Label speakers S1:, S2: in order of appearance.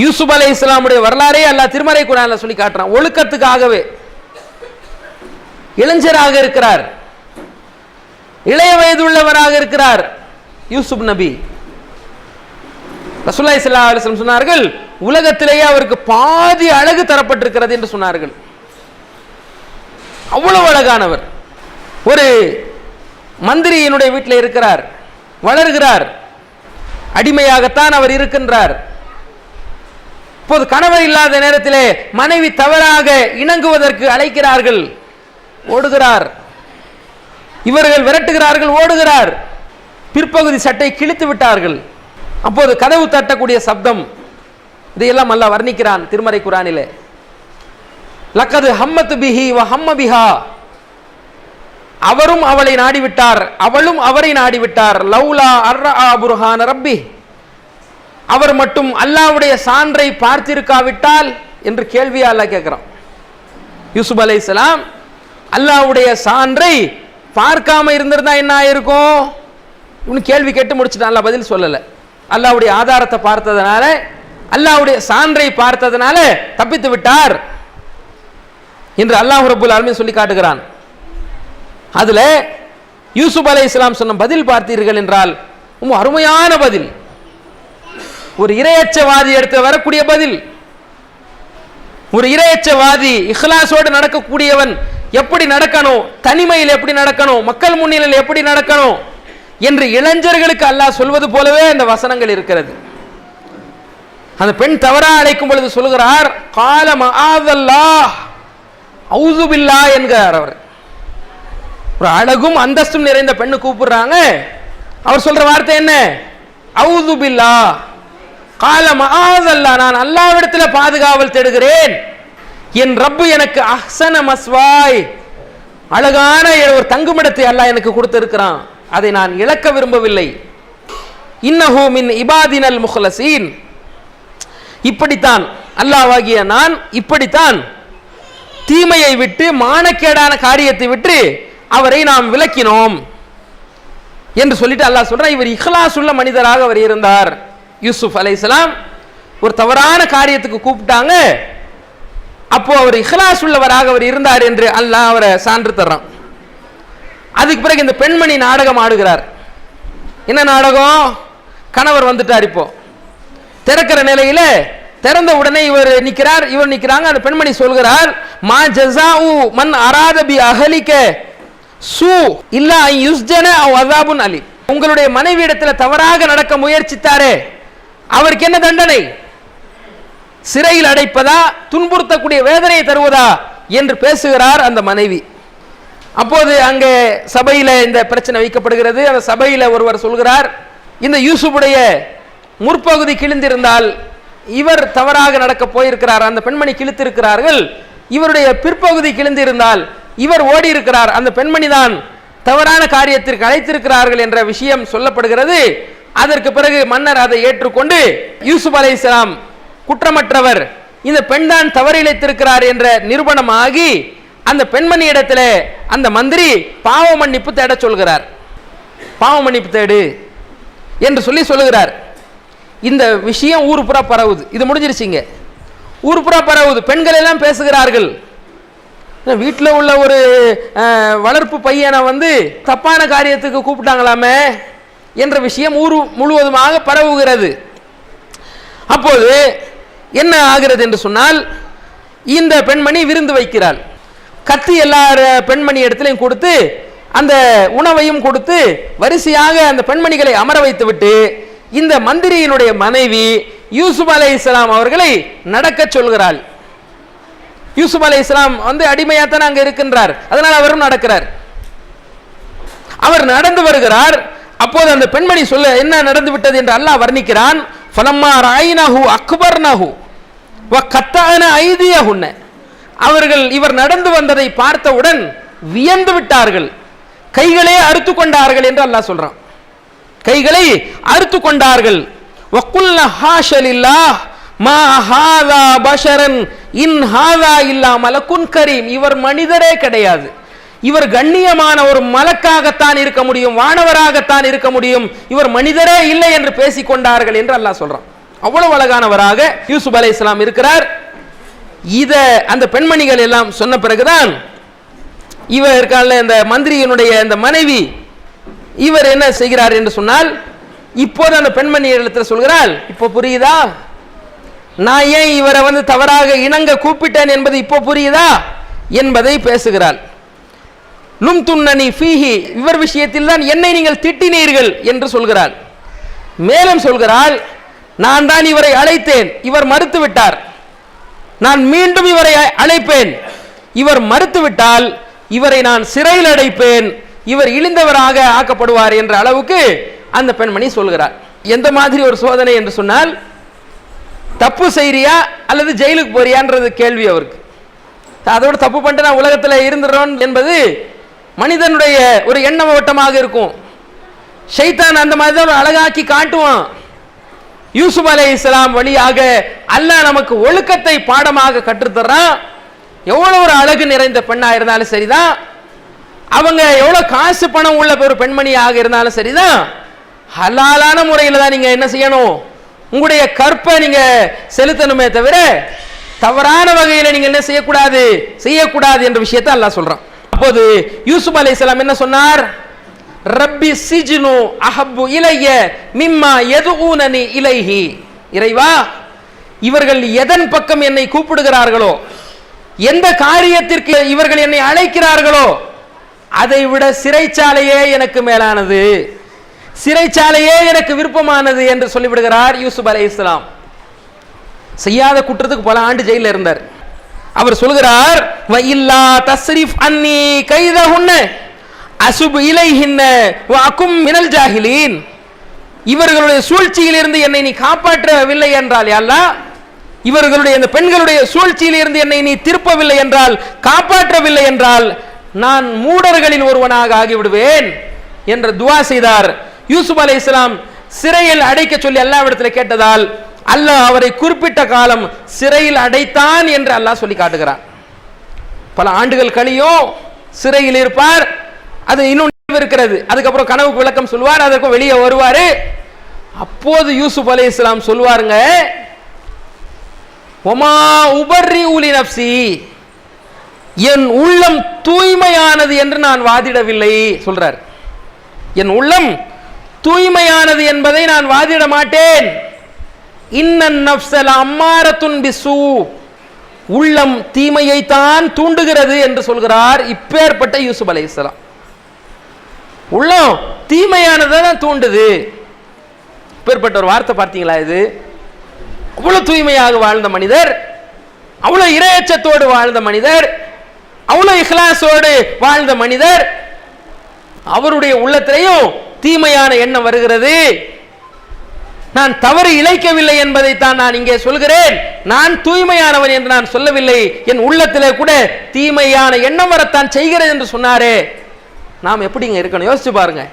S1: யூசுப் அலை இஸ்லாமுடைய வரலாறே அல்ல திருமறை குரான்ல சொல்லி காட்டுறான். ஒழுக்கத்துக்காகவே. இளைஞராக இருக்கிறார். இளைய வயது உள்ளவராக இருக்கிறார். யூசுப் நபி. ரசுல்லா இஸ்லா அலிஸ்லம் சொன்னார்கள் உலகத்திலேயே அவருக்கு பாதி அழகு தரப்பட்டிருக்கிறது என்று சொன்னார்கள். அவ்வளவு அழகானவர். ஒரு மந்திரியினுடைய வீட்டில் இருக்கிறார். வளர்கிறார். அடிமையாகத்தான் அவர் இருக்கின்றார். அப்போது கணவர் இல்லாத நேரத்திலே மனைவி தவறாக இணங்குவதற்கு அழைக்கிறார்கள். ஓடுகிறார். இவர்கள் விரட்டுகிறார்கள் ஓடுகிறார். பிற்பகுதி சட்டை கிழித்து விட்டார்கள். அப்போது கதவு தட்டக்கூடிய சப்தம். இதையெல்லாம் அல்ல வர்ணிக்கிறான் திருமறை குரானிலே. லக்கது ஹம்மத்து பிஹி வ ஹம்ம பிஹா. அவரும் அவளை நாடிவிட்டார் அவளும் அவரை நாடிவிட்டார். லவ்லா அர்ரா புர்ஹான் ரப்பி அவர் மட்டும் அல்லாஹ்வுடைய சான்றை பார்த்திருக்காவிட்டால் என்று கேள்வியா அல்லா கேட்கிறான். யூசுப் அலைஹிஸ்ஸலாம் அல்லாஹ்வுடைய சான்றை பார்க்காம இருந்திருந்தா என்ன ஆயிருக்கும் இவனு கேள்வி கேட்டு முடிச்சுட்டான். அல்லாஹ் பதில் சொல்லலை. அல்லாஹ்வுடைய ஆதாரத்தை பார்த்ததுனால அல்லாவுடைய சான்றை பார்த்ததுனால தப்பித்து விட்டார் என்று அல்லாஹ் ரபுல் ஆலமீன் சொல்லி காட்டுகிறான். அதில் யூசுப் அலை இஸ்லாம் சொன்ன பதில் பார்த்தீர்கள் என்றால் ரொம்ப அருமையான பதில். ஒரு இரையச்சவாதி எடுத்து வரக்கூடிய பதில். ஒரு இரையச்சவாதி இஹ்லாசோடு நடக்கக்கூடியவன் எப்படி நடக்கணும்? தனிமையில் எப்படி நடக்கணும்? மக்கள் முன்னிலையில் எப்படி நடக்கணும்? என்று இளைஞர்களுக்கு அல்லாஹ் சொல்வது போலவே அந்த வசனங்கள் இருக்கிறது. அந்த பெண் தவறா அழைக்கும் பொழுது சொல்கிறார் கால மகாதல்லா அவுதுபில்லா என்கிறார் அவர். ஒரு அழகும் அந்தஸ்தும் நிறைந்த பெண்ணு கூப்பிடுறாங்க. அவர் சொல்ற வார்த்தை என்ன? அவுதுபில்லா கால மகாதல்லா நான் அல்லாவிடத்துல பாதுகாவல் தேடுகிறேன். என் ரப்பு எனக்கு அஹ்சன மஸ்வாய் அழகான ஒரு தங்குமிடத்தை அல்லாஹ் எனக்கு கொடுத்திருக்கிறான். அதை நான் இழக்க விரும்பவில்லை. இன்னஹூ மின் இபாதினல் முஹ்லசீன். இப்படித்தான் அல்லாவாகிய நான் இப்படித்தான் தீமையை விட்டு மானக்கேடான காரியத்தை விட்டு அவரை நாம் விளக்கினோம் என்று சொல்லிட்டு அல்லாஹ் சொல்றான் இவர் இஹ்லாஸ் உள்ள மனிதராக அவர் இருந்தார். யூசுப் அலைஹிஸ்ஸலாம் ஒரு தவறான காரியத்துக்கு கூப்பிட்டாங்க. அப்போ அவர் இஹ்லாஸ் உள்ளவராக அவர் இருந்தார் என்று அல்லாஹ் அவரை சான்று தர்றான். அதுக்கு பிறகு இந்த பெண்மணி நாடகம் ஆடுகிறார். என்ன நாடகம்? கணவர் வந்துட்டார் இப்போ. திறக்கிற நிலையில திறந்த உடனே இவர் நிற்கிறார் இவர் நிற்கிறாங்க அந்த பெண்மணி சொல்கிறார் மா ஜசா மன் மண் அராதபி அகலிக்க சூ இல்ல ஐ யுஸ்ஜன அவ் அதாபுன் அலி உங்களுடைய மனைவி இடத்துல தவறாக நடக்க முயற்சித்தாரே. அவருக்கு என்ன தண்டனை? சிறையில் அடைப்பதா? துன்புறுத்தக்கூடிய வேதனையை தருவதா? என்று பேசுகிறார் அந்த மனைவி. அப்போது அங்கே சபையில இந்த பிரச்சனை வைக்கப்படுகிறது. அந்த சபையில் ஒருவர் சொல்கிறார் இந்த யூசுஃபுடைய முற்பகுதி கிழிந்திருந்தால் இவர் தவறாக நடக்க போயிருக்கிறார். அந்த பெண்மணி கிழித்திருக்கிறார்கள். இவருடைய பிற்பகுதி கிழிந்திருந்தால் இவர் ஓடி இருக்கிறார் அந்த பெண்மணி தான் தவறான காரியத்திற்கு அழைத்திருக்கிறார்கள் என்ற விஷயம் சொல்லப்படுகிறது. அதற்கு பிறகு மன்னர் அதை ஏற்றுக்கொண்டு யூசுப் இஸ்லாம் குற்றமற்றவர். இந்த பெண் தான் தவறிழைத்திருக்கிறார் என்ற நிரூபணமாகி அந்த பெண்மணி இடத்துல அந்த மந்திரி பாவ மன்னிப்பு தேட சொல்கிறார். பாவ மன்னிப்பு தேடு என்று சொல்லி சொல்லுகிறார். இந்த விஷயம் ஊர் புறா பரவுது. இது முடிஞ்சிருச்சிங்க. ஊர் புறா பரவுது. பெண்கள் எல்லாம் பேசுகிறார்கள். வீட்டில் உள்ள ஒரு வளர்ப்பு பையனை வந்து தப்பான காரியத்துக்கு கூப்பிட்டாங்களாமே. என்ற விஷயம் ஊர் முழுவதுமாக பரவுகிறது. அப்போது என்ன ஆகிறது என்று சொன்னால் இந்த பெண்மணி விருந்து வைக்கிறாள். கத்தி எல்லா பெண்மணி இடத்துலையும் கொடுத்து அந்த உணவையும் கொடுத்து வரிசையாக அந்த பெண்மணிகளை அமர வைத்து விட்டு இந்த மந்திரியினுடைய மனைவி யூசுப் அலை இஸ்லாம் அவர்களை நடக்க சொல்கிறாள். யூசுப் அலை இஸ்லாம் வந்து அடிமையாத்தான் அங்கே இருக்கின்றார். அதனால் அவரும் நடக்கிறார். அவர் நடந்து வருகிறார். அப்போது அந்த பெண்மணி சொல்ல என்ன நடந்து விட்டது? என்று அல்லாஹ் வர்ணிக்கிறான். ஃபலம்மா ராயினஹு அக்பர்னஹு வ கத்தான ஐதியஹுன்ன. அவர்கள் இவர் நடந்து வந்ததை பார்த்தவுடன் வியந்து விட்டார்கள். கைகளே அறுத்து கொண்டார்கள் என்று அல்லாஹ் சொல்றான். கைகளை அறுத்து கொண்டார்கள். வக்குல்ல ஹாஷலில்லாஹ் மா ஹாதா பஷரன் இன் ஹாதா இல்லா மலக்குன் கரீம். இவர் மனிதரே கிடையாது. இவர் கண்ணியமான ஒரு மலக்காகத்தான் இருக்க முடியும் வானவராகத்தான் இருக்க முடியும். இவர் மனிதரே இல்லை என்று பேசிக் கொண்டார்கள் என்று அல்லாஹ் சொல்றான். அவ்வளவு அழகானவராக யூசுப் அலை இஸ்லாம் இருக்கிறார். இத அந்த பெண்மணிகள் எல்லாம் சொன்ன பிறகுதான் இவர் இருக்கால இந்த மந்திரியினுடைய இந்த மனைவி இவர் என்ன செய்கிறார் என்று சொன்னால் இப்போது அந்த பெண்மணி இடத்துல சொல்கிறாள் இப்போ புரியுதா? நான் ஏன் இவரை வந்து தவறாக இணங்க கூப்பிட்டேன் என்பது இப்போ புரியுதா? என்பதை பேசுகிறாள். லும் துண்ணனி ஃபீஹி. இவர் விஷயத்தில் தான் என்னை நீங்கள் திட்டினீர்கள் என்று சொல்கிறாள் மேலும் சொல்கிறாள் நான் தான் இவரை அழைத்தேன். இவர் மறுத்து விட்டார் நான் மீண்டும் இவரை அழைப்பேன். இவர் மறுத்துவிட்டால் இவரை நான் சிறையில் அடைப்பேன். இவர் இழிந்தவராக ஆக்கப்படுவார் என்ற அளவுக்கு அந்த பெண்மணி சொல்கிறார். எந்த மாதிரி ஒரு சோதனை என்று சொன்னால் தப்பு செய்றியா அல்லது ஜெயிலுக்கு போறியான்றது கேள்வி அவருக்கு. அதோட தப்பு பண்ணிட்டு நான் உலகத்தில் இருந்துடுறோம் என்பது மனிதனுடைய ஒரு எண்ண ஓட்டமாக இருக்கும். ஷைத்தான் அந்த மாதிரி தான் ஒரு அழகாக்கி காட்டுவான். யூசுப் அலை இஸ்லாம் வழியாக அல்லாஹ் நமக்கு ஒழுக்கத்தை பாடமாக கற்றுத்தர்றான். எவ்வளோ ஒரு அழகு நிறைந்த பெண்ணாக இருந்தாலும் சரிதான். அவங்க எவ்வளோ காசு பணம் உள்ள ஒரு பெண்மணியாக இருந்தாலும் சரிதான். ஹலாலான முறையில் தான் நீங்கள் என்ன செய்யணும்? உங்களுடைய கற்பை நீங்க செலுத்தணுமே தவிர தவறான வகையில் நீங்க என்ன செய்யக்கூடாது? செய்யக்கூடாது என்ற விஷயத்தை அல்லாஹ் சொல்றான். அப்போது யூசுப் அலைஹிஸ்ஸலாம் என்ன சொன்னார்? ரப்பி சிஜினு அஹப்பு இலைய மிம்மா எது ஊனனி இலைஹி. இறைவா இவர்கள் எதன் பக்கம் என்னை கூப்பிடுகிறார்களோ எந்த காரியத்திற்கு இவர்கள் என்னை அழைக்கிறார்களோ அதை விட சிறைச்சாலையே எனக்கு மேலானது. சிறைச்சாலையே எனக்கு விருப்பமானது என்று சொல்லிவிடுகிறார் யூசுப் அலி இஸ்லாம் செய்யாத குற்றத்துக்கு பல ஆண்டு ஜெயில இருந்தார். அவர் சொல்கிறார் "வ தஸ்ரீஃப் தஸ்ரிஃப் அன்னி கைதஹுன்ன அசுப் இலைஹின்ன வ அகும் மினல் ஜாஹிலீன். இவர்களுடைய சூழ்ச்சியிலிருந்து என்னை நீ காப்பாற்றவில்லை என்றால் யா இவர்களுடைய இந்த பெண்களுடைய சூழ்ச்சியிலிருந்து என்னை நீ திருப்பவில்லை என்றால் காப்பாற்றவில்லை என்றால் நான் மூடர்களில் ஒருவனாக ஆகிவிடுவேன் என்ற துவா செய்தார். யூசுப் அலை இஸ்லாம் சிறையில் அடைக்க சொல்லி அல்லாவிடத்தில் கேட்டதால் அல்லாஹ் அவரை குறிப்பிட்ட காலம் சிறையில் அடைத்தான் என்று அல்லாஹ் சொல்லி காட்டுகிறார். பல ஆண்டுகள் கழியும் சிறையில் இருப்பார். அது இன்னும் இருக்கிறது. அதுக்கப்புறம் கனவுக்கு விளக்கம் சொல்வார் அதற்கு வெளியே வருவார். அப்போது யூசுப் அலி இஸ்லாம் சொல்வாருங்க ஒமா உபர்ரி உலி நப்சி என் உள்ளம் தூய்மையானது என்று நான் வாதிடவில்லை சொல்றார். என் உள்ளம் தூய்மையானது என்பதை நான் வாதிட மாட்டேன். இன்னன் நப்சல் அம்மாரத்துன் பிசு. உள்ளம் தீமையைத்தான் தூண்டுகிறது என்று சொல்கிறார் இப்பேற்பட்ட யூசுப் அலைஹிஸ்ஸலாம் உள்ளம் தீமையானதை தான் தூண்டுது. இப்பேற்பட்ட ஒரு வார்த்தை பார்த்தீங்களா இது? அவ்வளவு தூய்மையாக வாழ்ந்த மனிதர் அவ்வளவு இரையச்சத்தோடு வாழ்ந்த மனிதர் அவ்வளவு இஹ்லாசோடு வாழ்ந்த மனிதர் அவருடைய உள்ளத்திலையும் தீமையான எண்ணம் வருகிறது. நான் தவறு இழைக்கவில்லை என்பதைத்தான் நான் இங்கே சொல்கிறேன். நான் தூய்மையானவன் என்று நான் சொல்லவில்லை. என் உள்ளத்திலே கூட தீமையான எண்ணம் வரத்தான் செய்கிறது என்று சொன்னாரே. நாம் எப்படிங்க இருக்கணும்? யோசிச்சு பாருங்க.